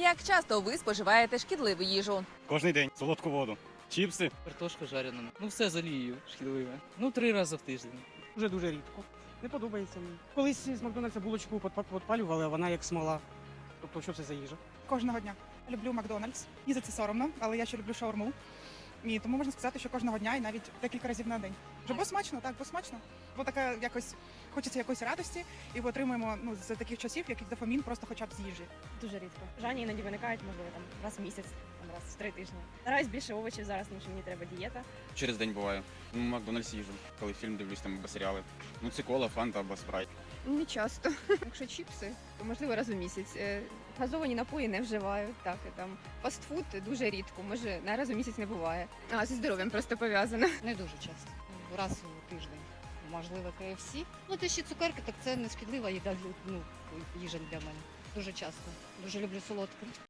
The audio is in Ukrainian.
Як часто ви споживаєте шкідливу їжу? Кожний день солодку воду, чіпси. Картошку жарену. Ну все з олією шкідливе. Ну три рази в тиждень. Вже дуже рідко. Не подобається мені. Колись з Макдональдса булочку підпалювали, подпалювали, а вона як смола. Тобто, що це за їжа? Кожного дня люблю Макдональдс. І за це соромно, але я ще люблю шаурму. І тому можна сказати, що кожного дня і навіть декілька разів на день. Вже бо смачно, так, бо смачно. Бо така якось хочеться якоїсь радості, і ми отримуємо ну з таких часів, як дофамін, просто хоча б з їжі. Дуже рідко. Жані іноді виникають, можливо, там раз в місяць, там раз в три тижні. Наразі більше овочів зараз, тому що мені треба дієта. Через день буває. Ну, в Макдональдс їжу, коли фільм дивлюсь там або серіали. Ну, це кола, фанта або спрайт. Не часто. Якщо чіпси, то можливо раз у місяць. Е, Газовані напої не вживаю. Так, і там фастфуд дуже рідко, може на раз у місяць не буває. А зі здоров'ям просто пов'язано. Не дуже часто. Раз у тиждень. Можливо, KFC. Ну, те ще цукерки, так це не шкідлива їда, для- ну, їжа для мене. Дуже часто. Дуже люблю солодке.